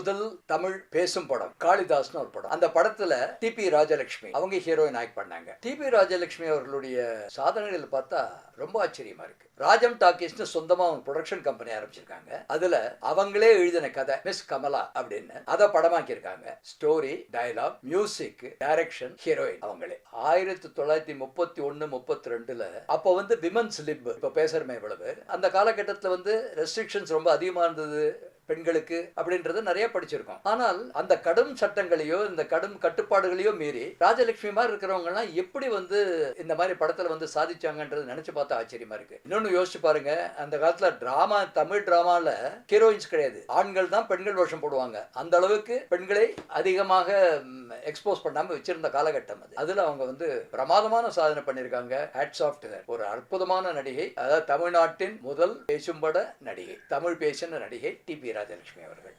முதல் தமிழ் பேசும் படம் காளிதாஸ்னு ஒரு படம். அந்த படத்துல டிபி ராஜலட்சுமி அவங்க ஹீரோயின் ஆக்ட் பண்ணாங்க. டிபி ராஜலட்சுமி அவர்களுடைய சாதனைகள் பார்த்தா ரொம்ப ஆச்சரியமா இருக்கு. ராஜம் டாக்கீஸ்னு சொந்தமா அவங்க ப்ரொடக்ஷன் கம்பெனி ஆரம்பிச்சிருக்காங்க. அதுல அவங்களே எழுதின கதை மிஸ் கமலா அப்படின்னு அதை படமாக்கியிருக்காங்க. Story dialogue music direction heroine அவங்களே. ஆயிரத்தி தொள்ளாயிரத்தி முப்பத்தி ஒன்னு முப்பத்தி ரெண்டுல அப்போ வந்து விமன்ஸ் லிப் இப்ப பேசுறமே இவ்வளவு அந்த காலகட்டத்தில் வந்து ரெஸ்ட்ரிக்ஷன்ஸ் ரொம்ப அதிகமாக இருந்தது. பெண்களுக்கு அப்படின்றத நிறைய படிச்சிருக்கோம். ஆனால் அந்த கடும் சட்டங்களையோ இந்த கடும் கட்டுப்பாடுகளையோ மீறி ராஜலட்சுமி மாதிரி இருக்கிறவங்க எல்லாம் எப்படி வந்து இந்த மாதிரி படத்துல வந்து சாதிச்சாங்கன்றது நினைச்சு பார்த்தா ஆச்சரியமா இருக்கு. இன்னொன்னு யோசிச்சு பாருங்க அந்த காலத்துல டிராமா தமிழ் டிராமால ஹீரோயின்ஸ் கிடையாது. ஆண்கள் தான் பெண்கள் வருஷம் போடுவாங்க. அந்த அளவுக்கு பெண்களை அதிகமாக எக்ஸ்போஸ் பண்ணாம வச்சிருந்த காலகட்டம் அது. அதுல அவங்க வந்து பிரமாதமான சாதனை பண்ணியிருக்காங்க ஹேட்ஸ் ஆஃப் ஒரு அற்புதமான நடிகை. அதாவது தமிழ்நாட்டின் முதல் பேசும்பட நடிகை. தமிழ் பேசின நடிகை டி பி ராஜலட்சுமி அவர்கள்.